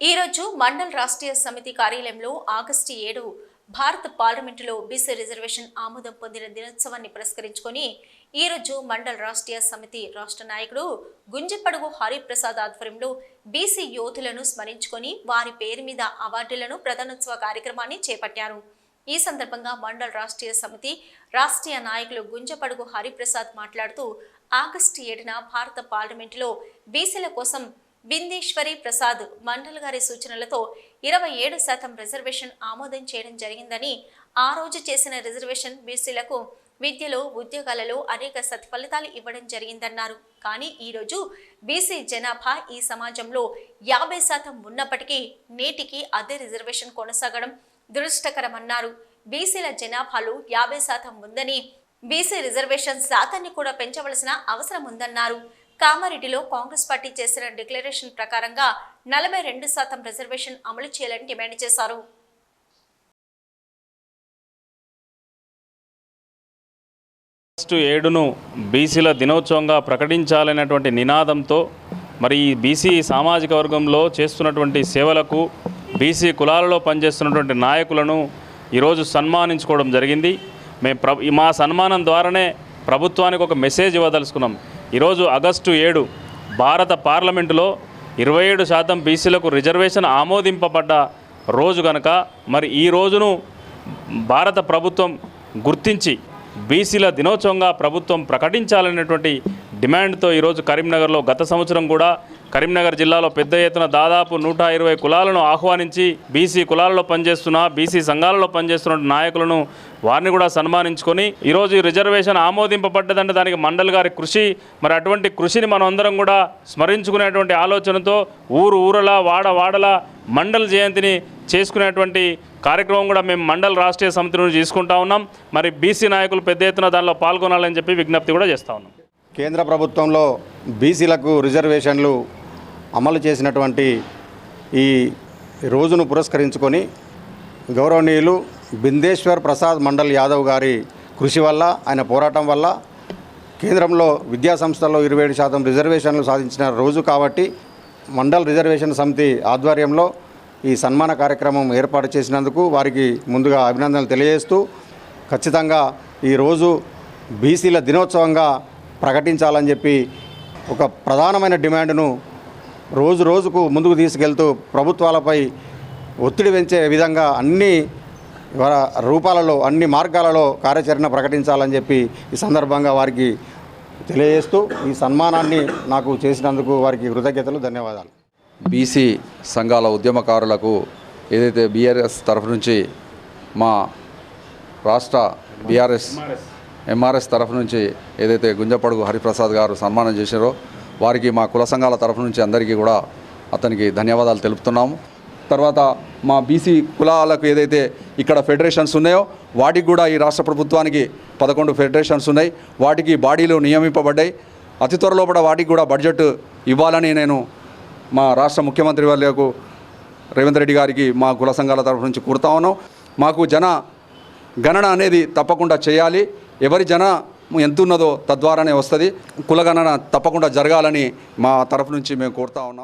ఈరోజు మండల్ రాష్ట్రీయ సమితి కార్యాలయంలో ఆగస్టు ఏడు భారత పార్లమెంటులో బీసీ రిజర్వేషన్ ఆమోదం పొందిన దినోత్సవాన్ని పురస్కరించుకొని ఈరోజు మండల్ రాష్ట్రీయ సమితి రాష్ట్ర నాయకుడు గుంజపడుగు హరిప్రసాద్ ఆధ్వర్యంలో బీసీ యోధులను స్మరించుకొని వారి పేరు మీద అవార్డులను ప్రధానోత్సవ కార్యక్రమాన్ని చేపట్టారు. ఈ సందర్భంగా మండల్ రాష్ట్రీయ సమితి రాష్ట్రీయ నాయకులు గుంజపడుగు హరిప్రసాద్ మాట్లాడుతూ ఆగస్టు ఏడున భారత పార్లమెంటులో బీసీల కోసం బిందేశ్వరి ప్రసాద్ మండల్ గారి సూచనలతో ఇరవై ఏడు శాతం రిజర్వేషన్ ఆమోదం చేయడం జరిగిందని ఆ రోజు చేసిన రిజర్వేషన్ బీసీలకు విద్యలో ఉద్యోగాలలో అనేక సత్ఫలితాలు ఇవ్వడం జరిగిందన్నారు. కానీ ఈరోజు బీసీ జనాభా ఈ సమాజంలో యాభై శాతం ఉన్నప్పటికీ నేటికి అదే రిజర్వేషన్ కొనసాగడం దురదృష్టకరమన్నారు. బీసీల జనాభాలో యాభై శాతం ఉందని బీసీ రిజర్వేషన్ శాతాన్ని కూడా పెంచవలసిన అవసరం ఉందన్నారు. కామారెడ్డిలో కాంగ్రెస్ పార్టీ చేసిన డిక్లరేషన్ ప్రకారంగా నలభై రెండు శాతం రిజర్వేషన్ అమలు చేయాలని డిమాండ్ చేశారు. ఆగస్టు ఏడును బీసీల దినోత్సవంగా ప్రకటించాలనేటువంటి నినాదంతో మరి ఈ బీసీ సామాజిక వర్గంలో చేస్తున్నటువంటి సేవలకు బీసీ కులాలలో పనిచేస్తున్నటువంటి నాయకులను ఈరోజు సన్మానించుకోవడం జరిగింది. మేము ప్ర మా సన్మానం ద్వారానే ప్రభుత్వానికి ఒక మెసేజ్ ఇవ్వదలుచుకున్నాం. ఈరోజు ఆగస్టు ఏడు భారత పార్లమెంటులో ఇరవై ఏడు శాతం బీసీలకు రిజర్వేషన్ ఆమోదింపబడ్డ రోజు కనుక మరి ఈ రోజును భారత ప్రభుత్వం గుర్తించి బీసీల దినోత్సవంగా ప్రభుత్వం ప్రకటించాలనేటువంటి డిమాండ్తో ఈరోజు కరీంనగర్లో గత సంవత్సరం కూడా కరీంనగర్ జిల్లాలో పెద్ద ఎత్తున దాదాపు నూట ఇరవై కులాలను ఆహ్వానించి బీసీ కులాలలో పనిచేస్తున్న బీసీ సంఘాలలో పనిచేస్తున్న నాయకులను వారిని కూడా సన్మానించుకొని ఈరోజు రిజర్వేషన్ ఆమోదింపబడ్డదంటే దానికి మండల్ గారి కృషి మరి అటువంటి కృషిని మనం అందరం కూడా స్మరించుకునేటువంటి ఆలోచనతో ఊరు ఊరలా వాడ వాడలా మండల్ జయంతిని చేసుకునేటువంటి కార్యక్రమం కూడా మేము మండల్ రాష్ట్రీయ సమితి నుంచి తీసుకుంటా ఉన్నాం. మరి బీసీ నాయకులు పెద్ద ఎత్తున దానిలో పాల్గొనాలని చెప్పి విజ్ఞప్తి కూడా చేస్తూ ఉన్నాం. కేంద్ర ప్రభుత్వంలో బీసీలకు రిజర్వేషన్లు అమలు చేసినటువంటి ఈ రోజును పురస్కరించుకొని గౌరవనీయులు బిందేశ్వర్ ప్రసాద్ మండల్ యాదవ్ గారి కృషి వల్ల ఆయన పోరాటం వల్ల కేంద్రంలో విద్యాసంస్థల్లో ఇరవై ఏడు శాతం రిజర్వేషన్లు సాధించిన రోజు కాబట్టి మండల్ రిజర్వేషన్ సమితి ఆధ్వర్యంలో ఈ సన్మాన కార్యక్రమం ఏర్పాటు చేసినందుకు వారికి ముందుగా అభినందనలు తెలియజేస్తూ ఖచ్చితంగా ఈరోజు బీసీల దినోత్సవంగా ప్రకటించాలని చెప్పి ఒక ప్రధానమైన డిమాండ్ను రోజు రోజుకు ముందుకు తీసుకెళ్తూ ప్రభుత్వాలపై ఒత్తిడి పెంచే విధంగా అన్ని రూపాలలో అన్ని మార్గాలలో కార్యాచరణ ప్రకటించాలని చెప్పి ఈ సందర్భంగా వారికి తెలియజేస్తూ ఈ సన్మానాన్ని నాకు చేసినందుకు వారికి కృతజ్ఞతలు ధన్యవాదాలు. బీసీ సంఘాల ఉద్యమకారులకు ఏదైతే బీఆర్ఎస్ తరఫు నుంచి మా రాష్ట్ర బీఆర్ఎస్ ఎంఆర్ఎస్ తరఫు నుంచి ఏదైతే గుంజపడుగు హరిప్రసాద్ గారు సన్మానం చేశారో వారికి మా కుల సంఘాల తరఫు నుంచి అందరికీ కూడా అతనికి ధన్యవాదాలు తెలుపుతున్నాము. తర్వాత మా బీసీ కులాలకు ఏదైతే ఇక్కడ ఫెడరేషన్స్ ఉన్నాయో వాటికి కూడా ఈ రాష్ట్ర ప్రభుత్వానికి పదకొండు ఫెడరేషన్స్ ఉన్నాయి. వాటికి బాడీలు నియమింపబడ్డాయి. అతి త్వరలో కూడా వాటికి కూడా బడ్జెట్ ఇవ్వాలని నేను మా రాష్ట్ర ముఖ్యమంత్రి వర్లకు రేవంత్ రెడ్డి గారికి మా కుల సంఘాల తరఫు నుంచి కోరుతా ఉన్నాం. మాకు జన గణన అనేది తప్పకుండా చేయాలి. ఎవరి జన ఎంత ఉన్నదో తద్వారానే వస్తుంది. కులగణన తప్పకుండా జరగాలని మా తరఫు నుంచి మేము కోరుతా ఉన్నాం.